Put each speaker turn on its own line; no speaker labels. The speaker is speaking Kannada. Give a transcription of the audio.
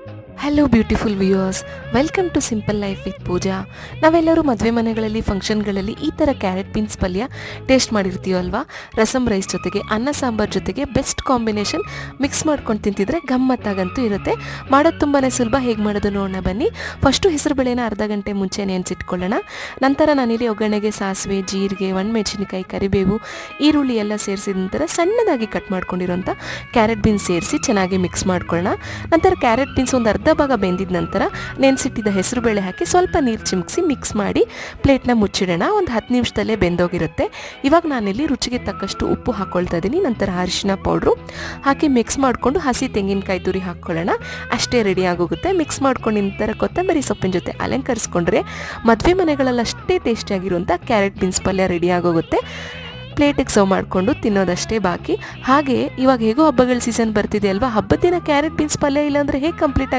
you hello beautiful viewers welcome to simple life with Pooja ನಾವೆಲ್ಲರೂ ಮದುವೆ ಮನೆಗಳಲ್ಲಿ ಫಂಕ್ಷನ್ಗಳಲ್ಲಿ ಈ ಥರ ಕ್ಯಾರೆಟ್ ಬೀನ್ಸ್ ಪಲ್ಯ ಟೇಸ್ಟ್ ಮಾಡಿರ್ತೀವಲ್ವಾ ರಸಮ್ ರೈಸ್ ಜೊತೆಗೆ, ಅನ್ನ, ಸಾಂಬಾರ್ ಜೊತೆಗೆ ಬೆಸ್ಟ್ ಕಾಂಬಿನೇಷನ್ ಮಿಕ್ಸ್ ಮಾಡ್ಕೊಂಡು ತಿಂತಿದ್ರೆ ಗಮ್ಮತ್ತಾಗಂತೂ ಇರುತ್ತೆ. ಮಾಡೋದು ತುಂಬಾ ಸುಲಭ. ಹೇಗೆ ಮಾಡೋದು ನೋಡೋಣ ಬನ್ನಿ. ಫಸ್ಟು ಹೆಸರುಬೇಳೆನ ಅರ್ಧ ಗಂಟೆ ಮುಂಚೆ ನೆನೆಸಿಟ್ಕೊಳ್ಳೋಣ. ನಂತರ ನಾನಿಲ್ಲಿ ಒಗ್ಗರಣೆಗೆ ಸಾಸಿವೆ, ಜೀರಿಗೆ, ಒಣಮೆಣಸಿನಕಾಯಿ, ಕರಿಬೇವು, ಈರುಳ್ಳಿ ಎಲ್ಲ ಸೇರಿಸಿದ ನಂತರ ಸಣ್ಣದಾಗಿ ಕಟ್ ಮಾಡ್ಕೊಂಡಿರೋಂಥ ಕ್ಯಾರೆಟ್ ಬೀನ್ಸ್ ಸೇರಿಸಿ ಚೆನ್ನಾಗಿ ಮಿಕ್ಸ್ ಮಾಡ್ಕೊಳ್ಳೋಣ. ನಂತರ ಕ್ಯಾರೆಟ್ ಬೀನ್ಸ್ ಒಂದು ಅರ್ಧ ಭಾಗ ಬೆಂದಿದ ನಂತರ ನೆನೆಸಿಟ್ಟಿದ್ದ ಹೆಸರು ಬೇಳೆ ಹಾಕಿ ಸ್ವಲ್ಪ ನೀರು ಚಿಮುಕಿಸಿ ಮಿಕ್ಸ್ ಮಾಡಿ ಪ್ಲೇಟ್ನ ಮುಚ್ಚಿಡೋಣ. ಒಂದು ಹತ್ತು ನಿಮಿಷದಲ್ಲೇ ಬೆಂದೋಗಿರುತ್ತೆ. ಇವಾಗ ನಾನಿಲ್ಲಿ ರುಚಿಗೆ ತಕ್ಕಷ್ಟು ಉಪ್ಪು ಹಾಕ್ಕೊಳ್ತಾ ಇದ್ದೀನಿ. ನಂತರ ಅರಿಶಿನ ಪೌಡ್ರು ಹಾಕಿ ಮಿಕ್ಸ್ ಮಾಡಿಕೊಂಡು ಹಸಿ ತೆಂಗಿನಕಾಯಿ ತುರಿ ಹಾಕ್ಕೊಳ್ಳೋಣ. ಅಷ್ಟೇ ರೆಡಿ ಆಗೋಗುತ್ತೆ. ಮಿಕ್ಸ್ ಮಾಡ್ಕೊಂಡು ನಂತರ ಕೊತ್ತಂಬರಿ ಸೊಪ್ಪಿನ ಜೊತೆ ಅಲಂಕರಿಸ್ಕೊಂಡ್ರೆ ಮದುವೆ ಮನೆಗಳಲ್ಲಿ ಅಷ್ಟೇ ಟೇಸ್ಟಿಯಾಗಿರುವಂಥ ಕ್ಯಾರೆಟ್ ಬೀನ್ಸ್ ಪಲ್ಯ ರೆಡಿ ಆಗೋಗುತ್ತೆ. ಪ್ಲೇಟಿಗೆ ಸರ್ವ್ ಮಾಡಿಕೊಂಡು ತಿನ್ನೋದಷ್ಟೇ ಬಾಕಿ. ಹಾಗೆ ಇವಾಗ ಹೇಗೋ ಹಬ್ಬಗಳ ಸೀಸನ್ ಬರ್ತಿದೆ ಅಲ್ವಾ? ಹಬ್ಬದ ದಿನ ಕ್ಯಾರೆಟ್ ಬೀನ್ಸ್ ಪಲ್ಯ ಇಲ್ಲಾಂದರೆ ಹೇಗೆ ಕಂಪ್ಲೀಟ್